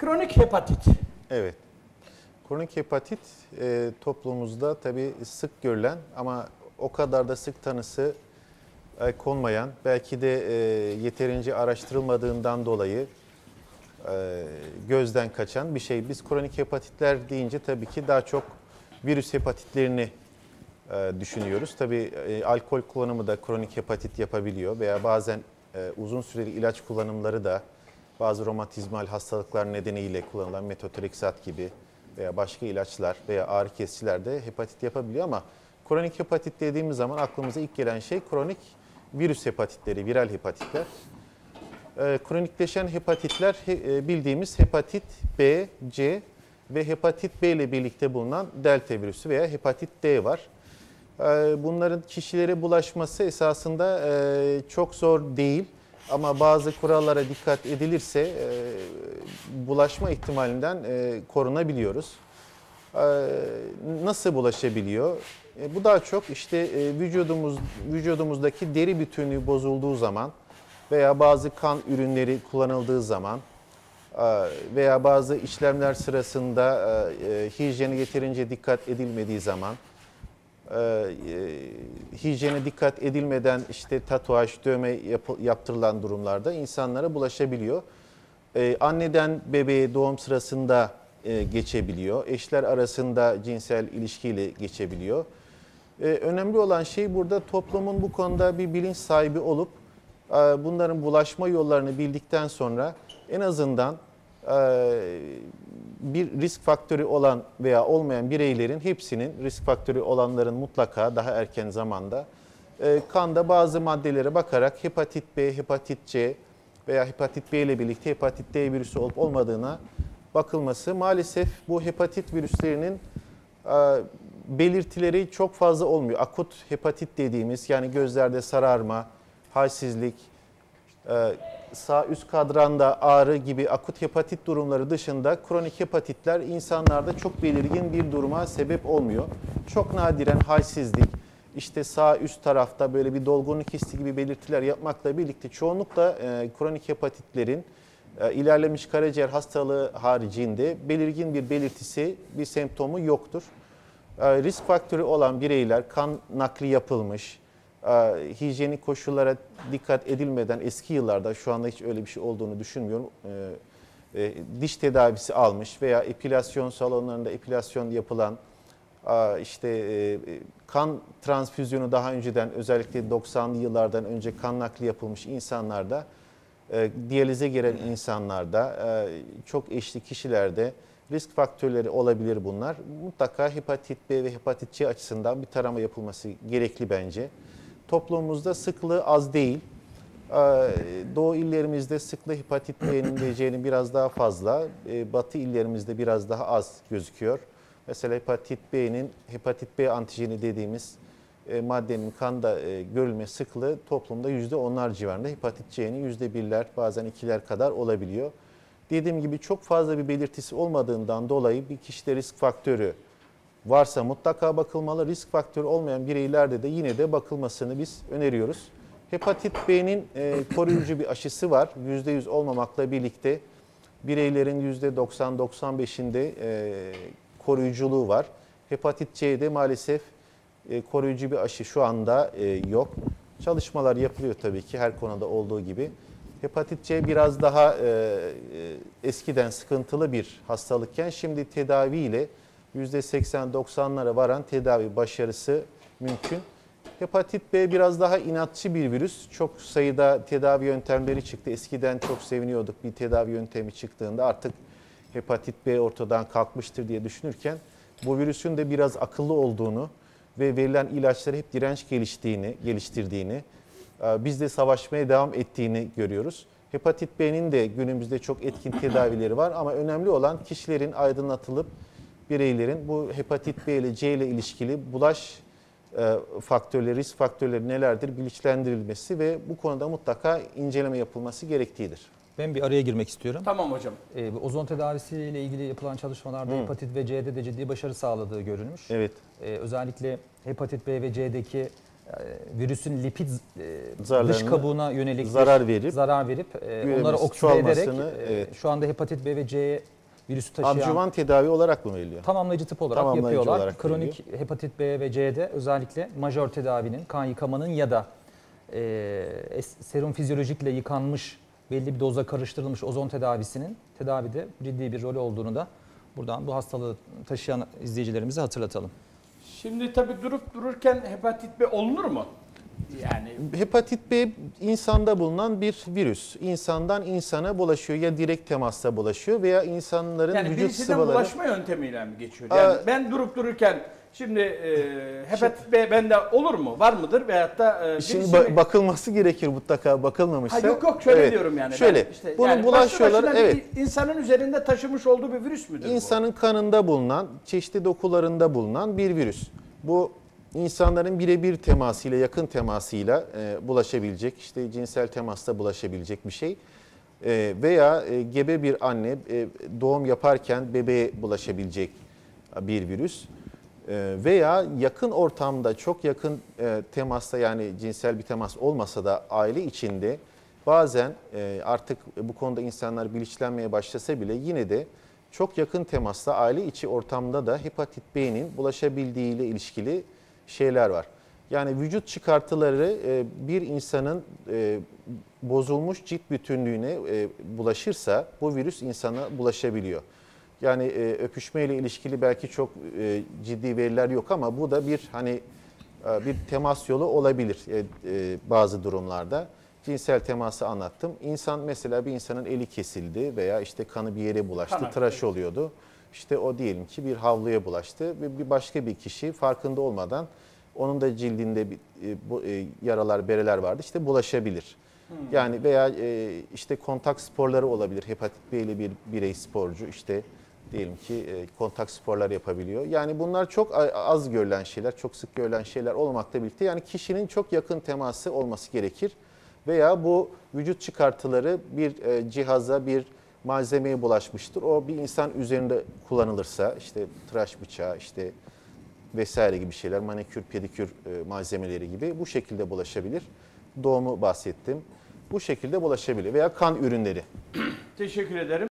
Kronik hepatit. Evet. Kronik hepatit e, toplumumuzda tabii sık görülen ama o kadar da sık tanısı e, konmayan, belki de e, yeterince araştırılmadığından dolayı e, gözden kaçan bir şey. Biz kronik hepatitler deyince tabii ki daha çok virüs hepatitlerini e, düşünüyoruz. Tabii e, alkol kullanımı da kronik hepatit yapabiliyor veya bazen e, uzun süreli ilaç kullanımları da bazı romatizmal hastalıklar nedeniyle kullanılan metotrexat gibi veya başka ilaçlar veya ağrı kesiciler de hepatit yapabiliyor ama kronik hepatit dediğimiz zaman aklımıza ilk gelen şey kronik virüs hepatitleri, viral hepatitler. E, kronikleşen hepatitler he- e, bildiğimiz hepatit B, C ve hepatit B ile birlikte bulunan delta virüsü veya hepatit D var. E, bunların kişilere bulaşması esasında e, çok zor değil ama bazı kurallara dikkat edilirse e, bulaşma ihtimalinden e, korunabiliyoruz. E, nasıl bulaşabiliyor? E, bu daha çok işte e, vücudumuz vücudumuzdaki deri bütünlüğü bozulduğu zaman veya bazı kan ürünleri kullanıldığı zaman e, veya bazı işlemler sırasında e, e, hijyene yeterince dikkat edilmediği zaman e, e, hijyene dikkat edilmeden işte tatuaj, dövme yapı- yaptırılan durumlarda insanlara bulaşabiliyor. E, anneden bebeğe doğum sırasında e, geçebiliyor. Eşler arasında cinsel ilişkiyle geçebiliyor. E, önemli olan şey burada toplumun bu konuda bir bilinç sahibi olup e, bunların bulaşma yollarını bildikten sonra en azından e, bir risk faktörü olan veya olmayan bireylerin hepsinin risk faktörü olanların mutlaka daha erken zamanda e, kanda bazı maddelere bakarak hepatit B, hepatit C veya hepatit B ile birlikte hepatit D virüsü olup olmadığına bakılması. Maalesef bu hepatit virüslerinin e, belirtileri çok fazla olmuyor. Akut hepatit dediğimiz yani gözlerde sararma, halsizlik, e, sağ üst kadranda ağrı gibi akut hepatit durumları dışında kronik hepatitler insanlarda çok belirgin bir duruma sebep olmuyor. Çok nadiren halsizlik, işte sağ üst tarafta böyle bir dolgunluk hissi gibi belirtiler yapmakla birlikte çoğunlukla e, kronik hepatitlerin e, ilerlemiş karaciğer hastalığı haricinde belirgin bir belirtisi, bir semptomu yoktur. E, risk faktörü olan bireyler kan nakli yapılmış, hijyenik koşullara dikkat edilmeden eski yıllarda şu anda hiç öyle bir şey olduğunu düşünmüyorum. E, e, diş tedavisi almış veya epilasyon salonlarında epilasyon yapılan işte e, e, kan transfüzyonu daha önceden özellikle 90'lı yıllardan önce kan nakli yapılmış insanlarda diyalize giren insanlarda çok eşli kişilerde risk faktörleri olabilir bunlar. Mutlaka hepatit B ve hepatit C açısından bir tarama yapılması gerekli bence. Toplumumuzda sıklığı az değil. Ee, Doğu illerimizde sıklığı hepatit B'nin ve C'nin biraz daha fazla. Ee, Batı illerimizde biraz daha az gözüküyor. Mesela hepatit B'nin hepatit B antijeni dediğimiz e, maddenin kanda e, görülme sıklığı toplumda yüzde onlar civarında. Hepatit C'nin yüzde birler bazen ikiler kadar olabiliyor. Dediğim gibi çok fazla bir belirtisi olmadığından dolayı bir kişide risk faktörü varsa mutlaka bakılmalı. Risk faktörü olmayan bireylerde de yine de bakılmasını biz öneriyoruz. Hepatit B'nin e, koruyucu bir aşısı var. %100 olmamakla birlikte bireylerin %90-95'inde e, koruyuculuğu var. Hepatit C'de maalesef e, koruyucu bir aşı şu anda e, yok. Çalışmalar yapılıyor tabii ki her konuda olduğu gibi. Hepatit C biraz daha e, e, eskiden sıkıntılı bir hastalıkken şimdi tedaviyle %80-90'lara varan tedavi başarısı mümkün. Hepatit B biraz daha inatçı bir virüs. Çok sayıda tedavi yöntemleri çıktı. Eskiden çok seviniyorduk bir tedavi yöntemi çıktığında artık hepatit B ortadan kalkmıştır diye düşünürken bu virüsün de biraz akıllı olduğunu ve verilen ilaçlara hep direnç geliştiğini, geliştirdiğini, e, bizde savaşmaya devam ettiğini görüyoruz. Hepatit B'nin de günümüzde çok etkin tedavileri var ama önemli olan kişilerin aydınlatılıp bireylerin bu hepatit B ile C ile ilişkili bulaş e, faktörleri, risk faktörleri nelerdir bilinçlendirilmesi ve bu konuda mutlaka inceleme yapılması gerektiğidir. Ben bir araya girmek istiyorum. Tamam hocam. Ee, ozon tedavisiyle ilgili yapılan çalışmalarda Hı. hepatit ve C'de de ciddi başarı sağladığı görülmüş. Evet. Ee, özellikle hepatit B ve C'deki virüsün lipid e, dış kabuğuna yönelik zarar verip zarar verip e, onları okside ederek e, evet. şu anda hepatit B ve C virüsü taşıyan adjuvan tedavi olarak mı veriliyor? tamamlayıcı tıp olarak Tamamlayıcı yapıyorlar. olarak Kronik hepatit B ve C'de özellikle majör tedavinin, kan yıkamanın ya da e, serum fizyolojikle yıkanmış belli bir doza karıştırılmış ozon tedavisinin tedavide ciddi bir rolü olduğunu da buradan bu hastalığı taşıyan izleyicilerimize hatırlatalım. Şimdi tabii durup dururken hepatit B olunur mu? Yani Hepatit B insanda bulunan bir virüs. İnsandan insana bulaşıyor. Ya direkt temasta bulaşıyor veya insanların yani vücut sıvıları... bulaşma yöntemüyle mi geçiyor? Yani Aa, ben durup dururken şimdi e, hepatit B bende olur mu? Var mıdır? Veyahut da e, Şimdi ba- bakılması gerekir mutlaka bakılmamışsa. Ha, yok yok şöyle Evet, diyorum yani. Şöyle Ben işte, bunu yani bulaşıyorlar evet. insanın üzerinde taşımış olduğu bir virüs müdür bu? İnsanın kanında bulunan, çeşitli dokularında bulunan bir virüs. Bu insanların birebir temasıyla, yakın temasıyla e, bulaşabilecek, işte cinsel temasta bulaşabilecek bir şey. E, veya e, gebe bir anne e, doğum yaparken bebeğe bulaşabilecek bir virüs. E, veya yakın ortamda çok yakın e, temasta yani cinsel bir temas olmasa da aile içinde bazen e, artık bu konuda insanlar bilinçlenmeye başlasa bile yine de çok yakın temasta aile içi ortamda da hepatit B'nin bulaşabildiği ile ilişkili şeyler var. Yani vücut çıkartıları e, bir insanın e, bozulmuş cilt bütünlüğüne e, bulaşırsa bu virüs insana bulaşabiliyor. Yani öpüşmeyle ilişkili belki çok ciddi veriler yok ama bu da bir hani bir temas yolu olabilir bazı durumlarda. Cinsel teması anlattım. İnsan mesela bir insanın eli kesildi veya işte kanı bir yere bulaştı, Kan tıraş oluyordu. İşte o diyelim ki bir havluya bulaştı ve bir başka bir kişi farkında olmadan onun da cildinde bir, e, bu, e, yaralar, bereler vardı. İşte bulaşabilir. Yani veya e, işte kontak sporları olabilir. Hepatit B ile bir birey sporcu işte diyelim ki e, kontak sporlar yapabiliyor. Yani bunlar çok az görülen şeyler, çok sık görülen şeyler olmakla birlikte yani kişinin çok yakın teması olması gerekir. Veya bu vücut çıkartıları bir e, cihaza, bir malzemeye bulaşmıştır. O bir insan üzerinde kullanılırsa işte tıraş bıçağı, işte vesaire gibi şeyler, manikür, pedikür e, malzemeleri gibi bu şekilde bulaşabilir. Doğumu bahsettim. Bu şekilde bulaşabilir veya kan ürünleri. Teşekkür ederim.